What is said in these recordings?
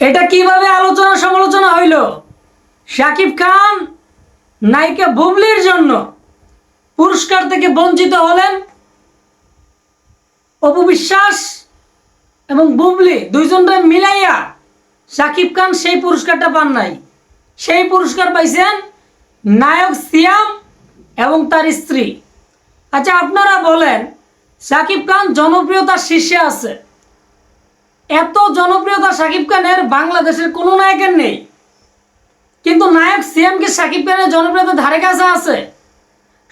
এটা কীভাবে আলোচনা সমালোচনা হইল? শাকিব খান নায়িকা বুবলির জন্য পুরস্কার থেকে বঞ্চিত হলেন অপু বিশ্বাস এবং বুবলি দুইজনটা মিলাইয়া শাকিব খান সেই পুরস্কারটা পান নাই। সেই পুরস্কার পাইছেন নায়ক সিয়াম এবং তার স্ত্রী। আচ্ছা আপনারা বলেন, শাকিব খান জনপ্রিয়তার শীর্ষে আছে। এত জনপ্রিয়তা শাকিব খানের বাংলাদেশের কোনো নায়কের নেই। কিন্তু নায়ক সিএমকে শাকিব খানের জনপ্রিয়তা ধারে কাছে আছে?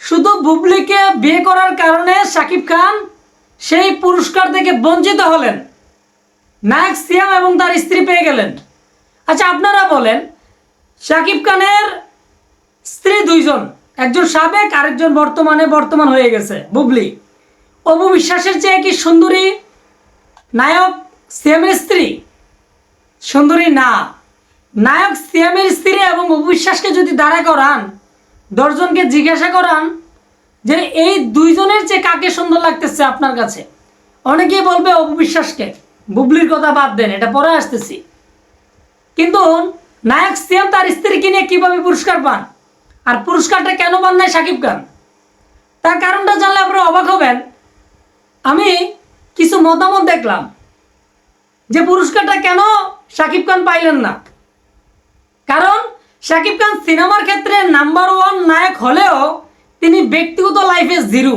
শুধু বুবলিকে বিয়ে করার কারণে শাকিব খান সেই পুরস্কার থেকে বঞ্চিত হলেন। নায়ক সিয়াম এবং তার স্ত্রী পেয়ে গেলেন। আচ্ছা আপনারা বলেন, শাকিব খানের স্ত্রী দুইজন, একজন সাবেক, আরেকজন বর্তমানে বর্তমান হয়ে গেছে, বুবলি। অপু বিশ্বাসের চেয়ে কি সুন্দরী নায়ক সিএমের স্ত্রী। সুন্দরী না। নায়ক সিএমের স্ত্রী এবং অবিশ্বাসকে যদি দাঁড়া করান, দশজনকে জিজ্ঞাসা করান যে এই দুইজনের চেয়ে কাকে সুন্দর লাগতেছে আপনার কাছে? অনেকেই বলবে অবিশ্বাসকে। বুবলির কথা বাদ দেন, এটা পরে আসতেছি। কিন্তু নায়ক সিএম তার স্ত্রীকে নিয়ে কীভাবে পুরস্কার পান? আর পুরস্কারটা কেন পান নাই সাকিব খান? তার কারণটা জানলে আপনারা অবাক হবেন। আমি কিছু মতামত দেখলাম। যে পুরস্কারটা কেন শাকিব খান পাইলেন না? কারণ শাকিব খান সিনেমার ক্ষেত্রে নাম্বার ওয়ান নায়ক হলেও তিনি ব্যক্তিগত লাইফে জিরো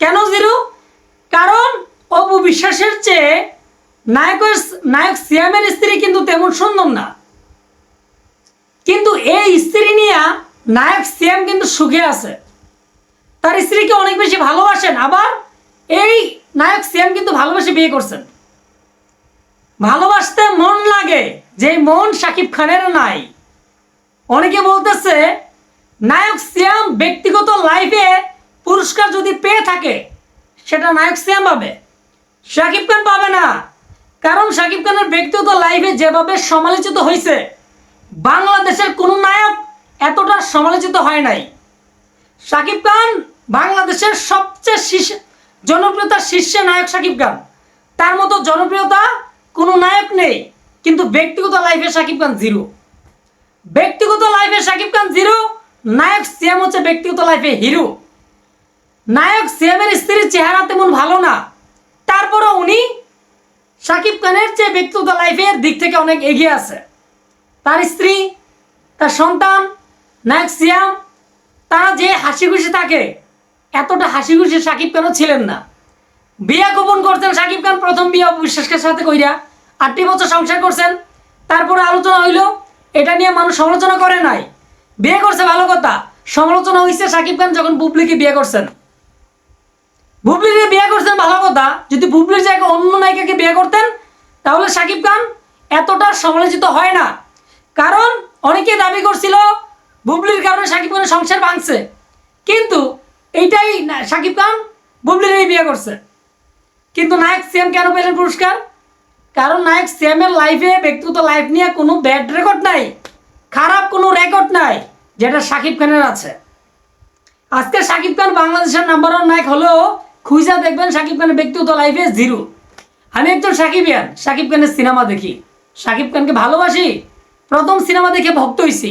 কেন জিরো কারণ অপু বিশ্বাসের চেয়ে নায়কের নায়ক সিয়ামের স্ত্রী কিন্তু তেমন সুন্দর না। কিন্তু এই স্ত্রী নিয়ে নায়ক সিয়াম কিন্তু সুখে আছে। তার স্ত্রীকে অনেক বেশি ভালোবাসেন, আবার এই নায়ক সিয়াম কিন্তু ভালোবাসে বিয়ে করছেন। ভালোবাসতে মন লাগে, যে মন শাকিব খানের নাই। অনেকে বলতেছে, নায়ক সিয়াম ব্যক্তিগত লাইফে পুরস্কার যদি পেয়ে থাকে, সেটা নায়ক সিয়াম পাবে। শাকিব খান পাবে না। কারণ শাকিব খানের ব্যক্তিগত লাইফে যেভাবে সমালোচিত হয়েছে বাংলাদেশের কোনো নায়ক এতটা সমালোচিত হয় নাই। শাকিব খান বাংলাদেশের সবচেয়ে শীর্ষ জনপ্রিয়তার শীর্ষে নায়ক শাকিব খান। তার মতো জনপ্রিয়তা কোনো নায়ক নেই, কিন্তু ব্যক্তিগত লাইফে শাকিব খান জিরো ব্যক্তিগত লাইফে শাকিব খান জিরো নায়ক সিএম হচ্ছে ব্যক্তিগত লাইফে হিরো নায়ক সিএমের স্ত্রীর চেহারা তেমন ভালো না, তারপরও উনি শাকিব খানের চেয়ে ব্যক্তিগত লাইফের দিক থেকে অনেক এগিয়ে আছে। তার স্ত্রী, তার সন্তান, নায়ক সিয়াম তারা যে হাসি খুশি থাকে, এতটা হাসি খুশি সাকিব খানও ছিলেন না। বিয়া গোপন করছেন সাকিব খান প্রথম বিয়া বিশ্বাসের সাথে কইরা। আটটি বছর সংসার করছেন, তারপরে আলোচনা হইল, এটা নিয়ে মানুষ সমালোচনা করে নাই। বিয়ে করছে ভালো কথা, সমালোচনা হয়েছে সাকিব খান যখন বুবলিকে বিয়ে করছেন। বুবলিকে বিয়ে করছেন ভালো কথা, যদি বুবলির জায়গায় অন্য নায়িকাকে বিয়ে করতেন, তাহলে সাকিব খান এতটা সমালোচিত হয় না। কারণ অনেকে দাবি করছিল বুবলির কারণে সাকিব খানের সংসার ভাঙছে। কিন্তু এইটাই সাকিব খান বুবলির বিয়ে করছে। কিন্তু নায়ক সিএম কেন পেলেন পুরস্কার? কারণ নায়ক সিএমের লাইফে ব্যক্তিগত লাইফ নিয়ে কোনো ব্যাড রেকর্ড নাই, খারাপ কোনো রেকর্ড নাই, যেটা সাকিব খানের আছে। আজকে সাকিব খান বাংলাদেশের নাম্বার ওয়ান নায়ক হলেও খুঁজা দেখবেন সাকিব খানের ব্যক্তিগত লাইফে জিরো। আমি একজন সাকিবিয়ান, সাকিব খানের সিনেমা দেখি। সাকিব খানকে ভালোবাসি, প্রথম সিনেমা দেখে ভক্ত হইছি।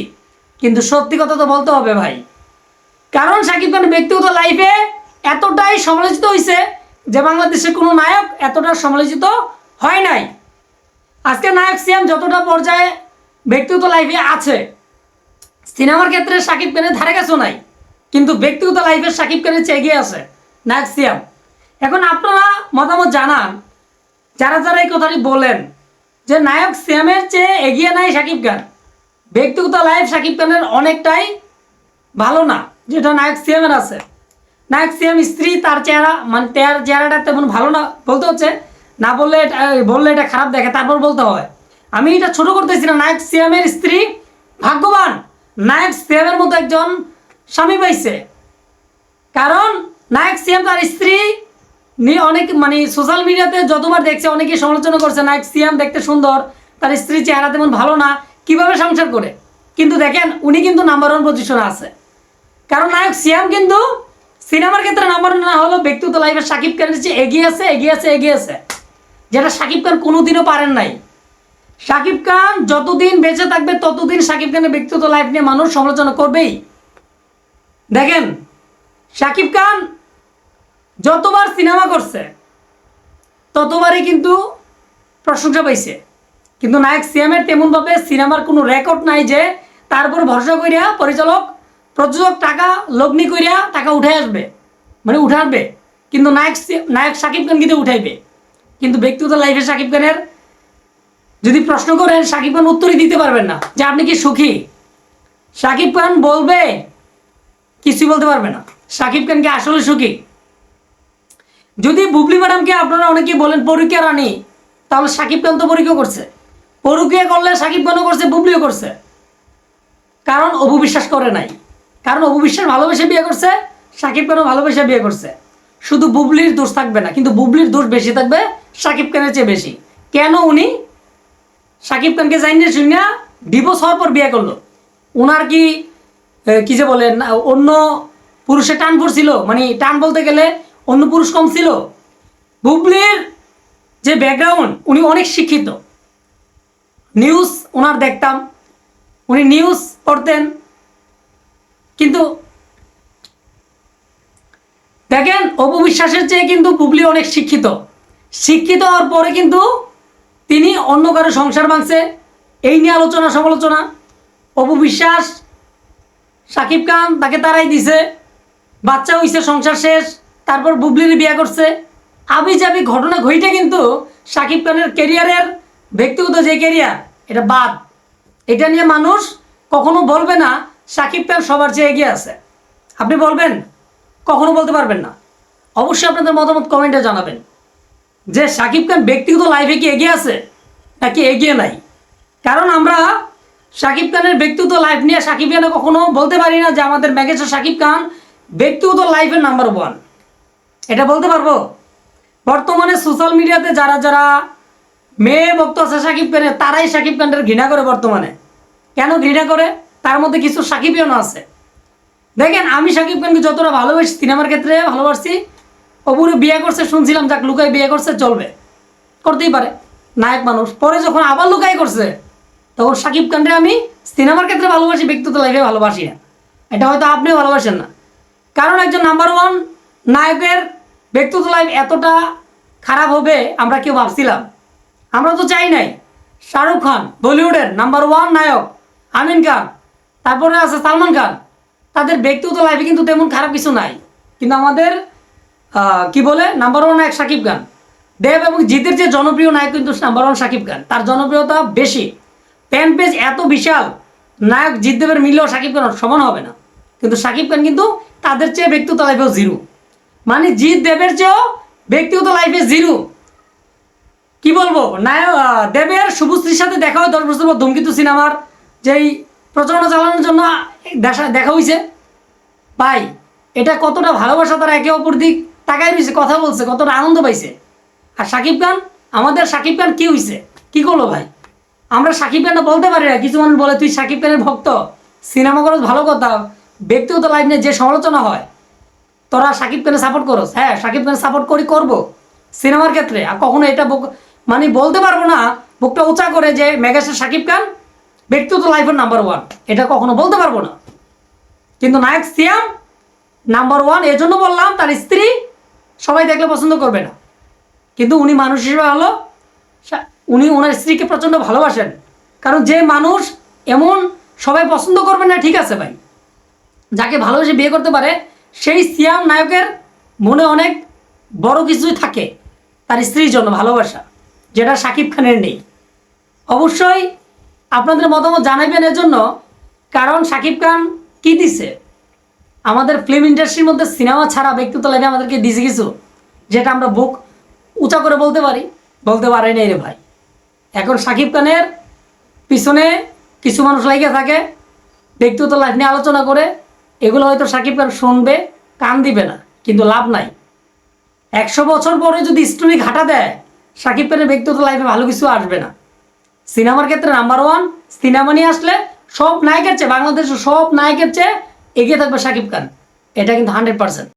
কিন্তু সত্যি কথা তো বলতে হবে ভাই, কারণ সাকিব খানের ব্যক্তিগত লাইফে এতটাই সমালোচিত হয়েছে যে বাংলাদেশের কোনো নায়ক এতটা সমালোচিত হয় নাই। আজকে নায়ক সিএম যতটা পর্যায়ে ব্যক্তিগত লাইফে আছে, সিনেমার ক্ষেত্রে সাকিব খানের ধারে কাছেও নাই, কিন্তু ব্যক্তিগত লাইফে সাকিব খানের চেয়ে এগিয়ে আছে নায়ক সিএম। এখন আপনারা মতামত জানান, যারা যারা এই কথাটি বলেন যে নায়ক সিএমের চেয়ে এগিয়ে নাই সাকিব খান, ব্যক্তিগত লাইফ সাকিব খানের অনেকটাই ভালো না, যেটা নায়ক সিএমের আছে। নায়ক সিএম স্ত্রী, তার চেহারা মানে তার চেহারাটা তেমন ভালো না বলতে হচ্ছে না বললে বললে এটা খারাপ দেখে তারপর বলতে হয়। আমি এটা ছোট করতেছি না, নায়ক সিএমের স্ত্রী, ভাগ্যবান। নায়ক সিএমের মতো একজন স্বামী পাইছে। কারণ নায়ক সিএম তার স্ত্রী অনেক মানে সোশ্যাল মিডিয়াতে যতবার দেখছে, অনেকেই সমালোচনা করছে, নায়ক সিএম দেখতে সুন্দর, তার স্ত্রী চেহারা তেমন ভালো না, কীভাবে সংসার করে? কিন্তু দেখেন, উনি কিন্তু নাম্বার ওয়ান পজিশনে আছে। কারণ নায়ক সিয়াম কিন্তু সিনেমার ক্ষেত্রে নাম্বার না হলেও ব্যক্তিগত লাইফে সাকিব খানের এগিয়ে আছে এগিয়ে আছে এগিয়ে আছে। যেটা সাকিব খান কোনোদিনও পারেন নাই। শাকিব খান যতদিন বেঁচে থাকবে, ততদিন শাকিব খানের ব্যক্তিগত লাইফ নিয়ে মানুষ সমালোচনা করবেই। দেখেন শাকিব খান যতবার সিনেমা করছে, ততবারই কিন্তু প্রশংসা পাইছে। কিন্তু নায়ক সিএমের তেমনভাবে সিনেমার কোনো রেকর্ড নাই যে তার উপর ভরসা করিয়া পরিচালক, প্রযোজক টাকা লগ্নি করিয়া টাকা উঠে আসবে মানে উঠে আসবে কিন্তু নায়ক নায়ক শাকিব খান কিন্তু উঠাইবে। কিন্তু ব্যক্তিগত লাইফে শাকিব খানের যদি প্রশ্ন করেন শাকিব খান উত্তরই দিতে পারবেন না। যে আপনি কি সুখী? শাকিব খান বলবে, কিছুই বলতে পারবে না। শাকিব খানকে আসলে সুখী? যদি বুবলি ম্যাডামকে আপনারা অনেকেই বলেন, পরীক্ষা রানী, তাহলে সাকিব খান তো পরীক্ষা করছে। পরীক্ষা করলে সাকিব খানও করছে, বুবলিও করছে। কারণ অপু বিশ্বাস করে নাই। কারণ অপু বিশ্বাস ভালোবেসে বিয়ে করছে, সাকিব খানও ভালোবেসে বিয়ে করছে। শুধু বুবলির দোষ থাকবে না, কিন্তু বুবলির দোষ বেশি থাকবে সাকিব খানের চেয়ে বেশি। কেন উনি? সাকিব খানকে জানিয়ে শুনিয়া ডিভোর্স হওয়ার পর বিয়ে করল। ওনার কি কি যে বলেন অন্য পুরুষে টান পড়ছিল মানে টান বলতে গেলে অন্য পুরুষ কম ছিল। বুবলির যে ব্যাকগ্রাউন্ড উনি অনেক শিক্ষিত। নিউজ ওনার দেখতাম। উনি নিউজ পড়তেন। কিন্তু দেখেন অপবিশ্বাসের চেয়ে কিন্তু বুবলি অনেক শিক্ষিত। শিক্ষিত হওয়ার পরে কিন্তু তিনি অন্য কারও সংসার ভাঙছে। এই নিয়ে আলোচনা, সমালোচনা। অপবিশ্বাস সাকিব খান তাকে তারাই দিছে। বাচ্চা হইছে, সংসার শেষ। তারপর বুবলির বিয়ে করছে। আবি যাবি ঘটনা ঘইটা কিন্তু সাকিব খানের কেরিয়ারের ব্যক্তিগত যে কেরিয়ার এটা বাদ। এটা নিয়ে মানুষ কখনো বলবে না, সাকিব খান সবার চেয়ে এগিয়ে আছে। আপনি বলবেন, কখনো বলতে পারবেন না। অবশ্যই আপনাদের মতামত কমেন্টে জানাবেন। যে সাকিব খান ব্যক্তিগত লাইফে কি এগিয়ে আছে, নাকি এগিয়ে নাই? কারণ আমরা সাকিব খানের ব্যক্তিগত লাইফ নিয়ে সাকিব খানে কখনো বলতে পারি না যে আমাদের ম্যাগেস্টার সাকিব খান ব্যক্তিগত লাইফের নাম্বার ওয়ান এটা বলতে পারব? বর্তমানে সোশ্যাল মিডিয়াতে যারা যারা মেয়ে ভক্ত আছে সাকিব খানের, তারাই সাকিব খানের ঘৃণা করে বর্তমানে। কেন ঘৃণা করে? তার মধ্যে কিছু সাকিবিয়ানও আছে। দেখেন, আমি সাকিব খানকে যতটা ভালোবাসি সিনেমার ক্ষেত্রে ভালোবাসি অপুরে বিয়ে করছে, শুনছিলাম যাক লুকাই বিয়ে করছে, চলবে। করতেই পারে। নায়ক মানুষ। পরে যখন আবার লুকাই করছে, তখন সাকিব খানরে আমি সিনেমার ক্ষেত্রে ভালোবাসি ব্যক্তিগত লাইফে ভালোবাসি না। এটা হয়তো আপনিও ভালোবাসেন না। কারণ একজন নাম্বার ওয়ান নায়কের ব্যক্তিগত লাইফ এতটা খারাপ হবে, আমরা কেউ ভাবছিলাম। আমরা তো চাই নাই। শাহরুখ খান, বলিউডের নাম্বার ওয়ান নায়ক, আমিন খান, তারপরে আছে সালমান খান। তাদের ব্যক্তিগত লাইফে কিন্তু তেমন খারাপ কিছু নাই। কিন্তু আমাদের কি বলে? নাম্বার ওয়ান নায়ক সাকিব খান। দেব এবং জিতের যে জনপ্রিয় নায়ক কিন্তু নাম্বার ওয়ান সাকিব খান। তার জনপ্রিয়তা বেশি। ফ্যান পেজ এত বিশাল। নায়ক জিৎ দেবের মিললেও সাকিব খান সমান হবে না। কিন্তু সাকিব খান কিন্তু তাদের চেয়ে ব্যক্তিগত লাইফেও জিরো মানে জিৎ দেবের চেয়েও ব্যক্তিগত লাইফে জিরো কি বলব? নায়ক দেবের শুভশ্রীর সাথে দেখা হয় দশ বছর পর ধূমকেতু সিনেমার। যেই প্রচারণা চালানোর জন্য দেখা দেখা হয়েছে ভাই, এটা কতটা ভালোবাসা তারা একে অপর দিক? তাকাই রয়েছে, কথা বলছে, কতটা আনন্দ পাইছে। আর সাকিব খান, আমাদের সাকিব খান কি হয়েছে কি করল ভাই? আমরা সাকিব খানটা বলতে পারি না, কিছু মানুষ বলে, তুই সাকিব খানের ভক্ত, সিনেমা করো ভালো কথা, ব্যক্তিগত লাইফ নিয়ে যে সমালোচনা হয়, তোরা সাকিব খানে সাপোর্ট করো হ্যাঁ সাকিব খানে সাপোর্ট করি, করব। সিনেমার ক্ষেত্রে, আর কখনো এটা মানে বলতে পারব না, বুকটা উঁচা করে যে মেগাস্টার সাকিব খান ব্যক্তিগত লাইফের নাম্বার ওয়ান এটা কখনো বলতে পারব না। কিন্তু নায়ক সিয়াম নাম্বার ওয়ান এজন্য বললাম, তার স্ত্রী সবাই দেখলে পছন্দ করবে না। কিন্তু উনি মানুষ হিসেবে ভালো উনি ওনার স্ত্রীকে প্রচণ্ড ভালোবাসেন। কারণ যে মানুষ এমন সবাই পছন্দ করবে না, ঠিক আছে ভাই। যাকে ভালোবেসে বিয়ে করতে পারে, সেই সিয়াম নায়কের মনে অনেক বড় কিছুই থাকে তার স্ত্রীর জন্য ভালোবাসা, যেটা সাকিব খানের নেই। অবশ্যই আপনাদের মতামত জানাবেন এর জন্য, কারণ সাকিব খান কি দিছে? আমাদের ফিল্ম ইন্ডাস্ট্রির মধ্যে সিনেমা ছাড়া ব্যক্তিত্ব লাইফে আমাদেরকে দিছে কিছু যেটা আমরা বুক উঁচা করে বলতে পারি। বলতে পারে নাই রে ভাই। এখন সাকিব খানের পিছনে কিছু মানুষ লাগিয়ে থাকে ব্যক্তিগত লাইফ নিয়ে আলোচনা করে, এগুলো হয়তো সাকিব খান শুনবে, কান দিবে না, কিন্তু লাভ নাই। একশো বছর পরে যদি স্টোরি ঘাটা দেয়, সাকিব খানের ব্যক্তিগত লাইফে ভালো কিছু আসবে না। সিনেমার ক্ষেত্রে নাম্বার ওয়ান সিনেমা নিয়ে আসলে সব নায়কের চেয়ে, বাংলাদেশের সব নায়কের চেয়ে এগিয়ে থাকবে সাকিব খান। এটা কিন্তু হান্ড্রেড পার্সেন্ট